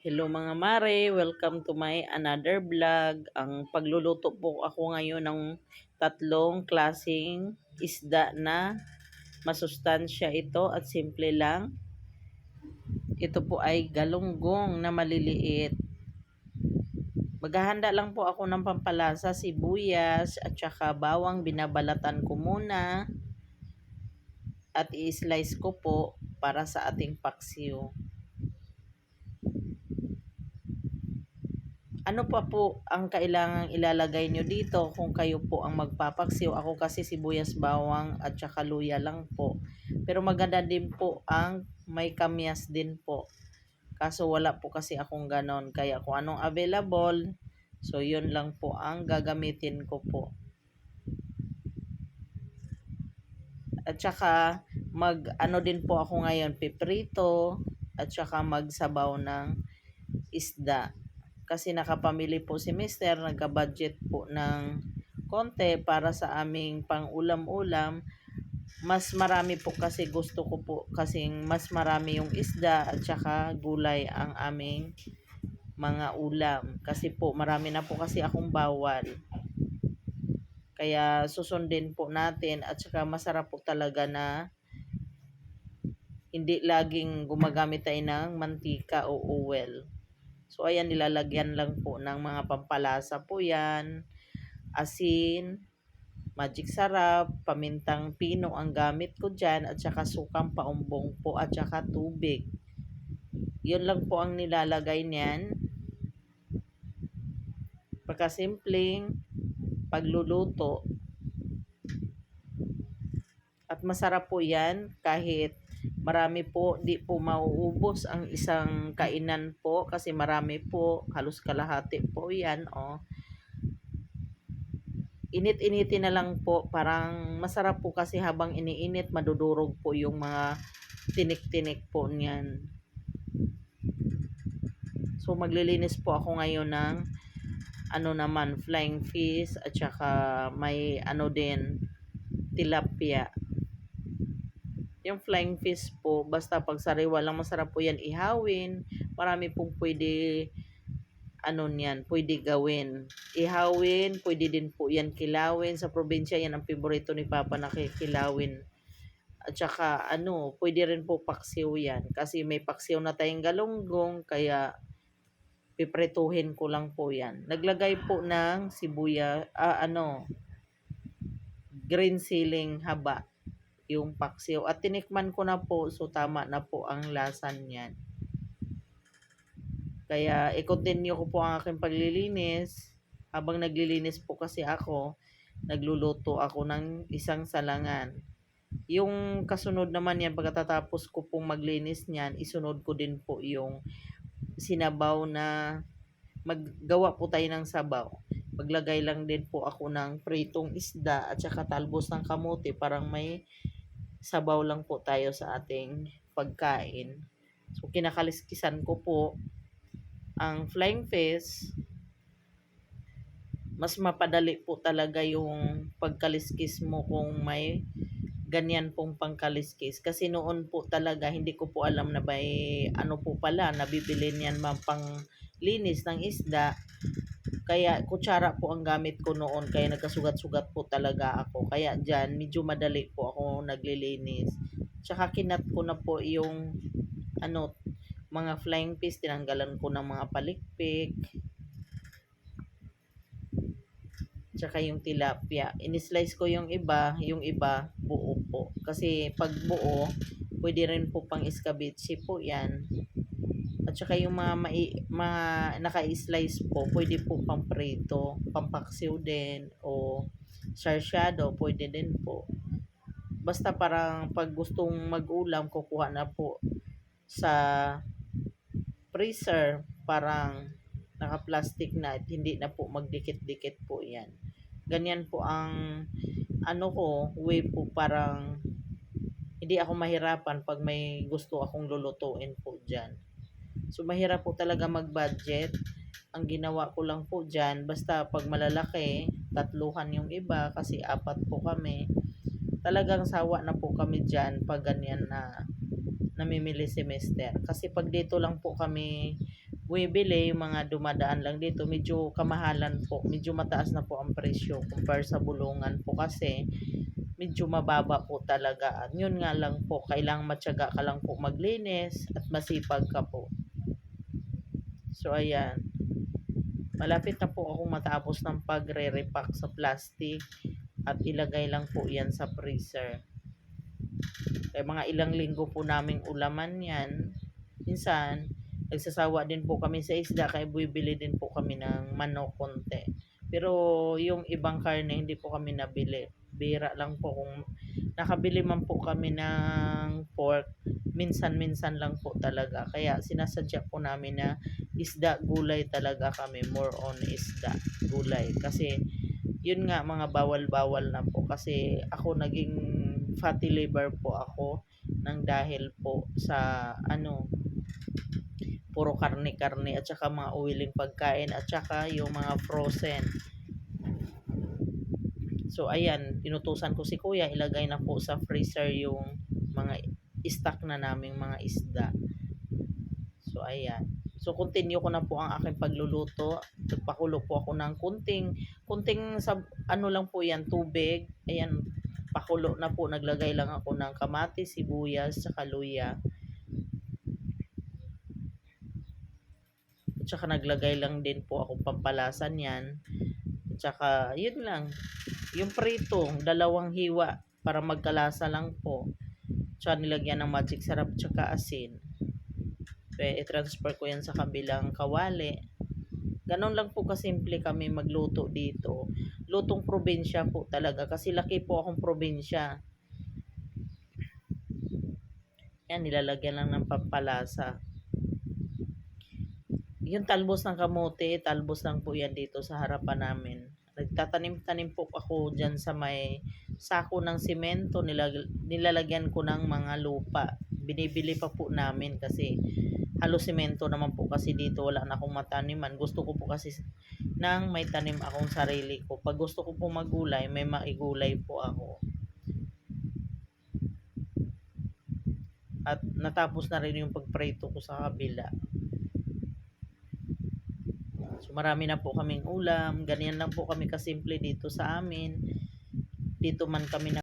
Hello mga mare, welcome to my another vlog. Ang pagluluto po ako ngayon ng tatlong klasing isda na masustansya ito at simple lang. Ito po ay galunggong na maliliit. Maghahanda lang po ako ng pampalasa, sibuyas at saka bawang binabalatan ko muna at i-slice ko po para sa ating paksiw. Ano pa po ang kailangang ilalagay nyo dito kung kayo po ang magpapaksiw? Ako kasi sibuyas, bawang at saka luya lang po. Pero maganda din po ang may kamyas din po. Kaso wala po kasi akong ganon. Kaya kung anong available, so yun lang po ang gagamitin ko po. At saka mag ano din po ako ngayon, piprito at saka magsabaw ng isda kasi nakapamili po si Mister, nagka-budget po ng konti para sa aming pang-ulam-ulam. Mas marami po kasi gusto ko po kasing mas marami yung isda at saka gulay ang aming mga ulam. Kasi po marami na po kasi akong bawal. Kaya susundin po natin at saka masarap po talaga na hindi laging gumagamit tayo ng mantika o oil. So, ayan, nilalagyan lang po ng mga pampalasa po yan. Asin, magic sarap, pamintang pino ang gamit ko dyan, at saka sukang paumbong po, at saka tubig. Yun lang po ang nilalagay niyan. Pagkasimpleng pagluluto. At masarap po yan kahit Marami po, di po mauubos ang isang kainan po kasi marami po, halos kalahati po yan. Oh. Init-initin na lang po, parang masarap po kasi habang iniinit, madudurog po yung mga tinik-tinik po niyan. So maglilinis po ako ngayon ng ano naman, flying fish at saka may ano din, tilapia. Yung flying fish po, basta pag sariwa lang masarap po yan ihawin. Marami pong pwede ano niyan, pwede gawin. Ihawin, pwede din po yan kilawin. Sa probinsya yan ang paborito ni Papa na kilawin. At saka ano, pwede rin po paksiw yan. Kasi may paksiw na tayong galunggong, kaya pipretuhin ko lang po yan. Naglagay po ng sibuya, ah, ano, green ceiling haba yung paksiw. At tinikman ko na po, so tama na po ang lasa niyan. Kaya i-continue ko po ang aking paglilinis. Habang naglilinis po kasi ako, nagluluto ako ng isang salangan. Yung kasunod naman yan, pagkatapos ko pong maglinis niyan, isunod ko din po yung sinabaw na maggawa po tayo ng sabaw. Maglagay lang din po ako ng pritong isda at saka talbos ng kamote parang may sabaw lang po tayo sa ating pagkain. So, kinakaliskisan ko po ang flying fish. Mas mapadali po talaga yung pagkaliskis mo kung may ganyan pong pangkaliskis. Kasi noon po talaga, hindi ko po alam na may ano po pala, nabibili niyan man pang linis ng isda. Kaya kutsara po ang gamit ko noon kaya nagkasugat-sugat po talaga ako. Kaya dyan medyo madali po ako naglilinis. Tsaka kinat ko na po yung ano mga flying fish tinanggalan ko ng mga palikpik. Tsaka yung tilapia. Inislice ko yung iba, yung iba buo po. Kasi pag buo, pwede rin po pang iskabitsi po yan. At saka yung mga, mai, mga naka-slice po, pwede po pang prito, pampaksiw din, o sarsyado, pwede din po. Basta parang pag gustong mag-ulam, kukuha na po sa freezer, parang naka-plastic na at hindi na po magdikit-dikit po yan. Ganyan po ang ano ko, way po parang hindi ako mahirapan pag may gusto akong lulutuin po dyan. So, mahirap po talaga mag-budget. Ang ginawa ko lang po dyan, basta pag malalaki, tatluhan yung iba kasi apat po kami. Talagang sawa na po kami dyan pag ganyan na namimili semester. Kasi pag dito lang po kami bumibili, mga dumadaan lang dito, medyo kamahalan po. Medyo mataas na po ang presyo compare sa bulungan po kasi medyo mababa po talaga. Yun nga lang po, kailangang matyaga ka lang po maglinis at masipag ka po. So, ayan. Malapit na po akong matapos ng pagre-repack sa plastic at ilagay lang po yan sa freezer. Kaya mga ilang linggo po naming ulaman yan. Minsan, nagsasawa din po kami sa isda kaya bibili din po kami ng manok konti. Pero yung ibang karne hindi po kami nabili. Bira lang po kung nakabili man po kami ng pork, minsan-minsan lang po talaga. Kaya sinasadya po namin na isda, gulay talaga kami. More on isda, gulay. Kasi yun nga mga bawal-bawal na po. Kasi ako naging fatty liver po ako nang dahil po sa ano puro karne-karne at saka mga oiling pagkain at saka yung mga frozen. So ayan, inutusan ko si kuya ilagay na po sa freezer yung mga stock na naming mga isda. So ayan. So continue ko na po ang aking pagluluto. Nagpakulo po ako ng kunting kunting sab ano lang po yan, tubig. Ayan, pakulo na po. Naglagay lang ako ng kamatis, sibuyas, saka luya. At saka naglagay lang din po akong pampalasan yan. At saka, yun lang. Yung prito, dalawang hiwa para magkalasa lang po. Tsaka nilagyan ng magic sarap tsaka asin. Kaya i-transfer ko yan sa kabilang kawali. Ganon lang po kasimple kami magluto dito. Lutong probinsya po talaga kasi laki po akong probinsya. Yan, nilalagyan lang ng pampalasa. Yung talbos ng kamote, talbos lang po yan dito sa harapan namin. Nagtatanim-tanim po ako dyan sa may sako ng simento. Nilag- nilalagyan ko ng mga lupa. Binibili pa po namin kasi halos simento naman po kasi dito wala na akong mataniman. Gusto ko po kasi nang may tanim akong sarili ko. Pag gusto ko po magulay, may maigulay po ako. At natapos na rin yung pagprito ko sa kabila. So marami na po kaming ulam. Ganyan lang po kami kasimple dito sa amin. Dito man kami na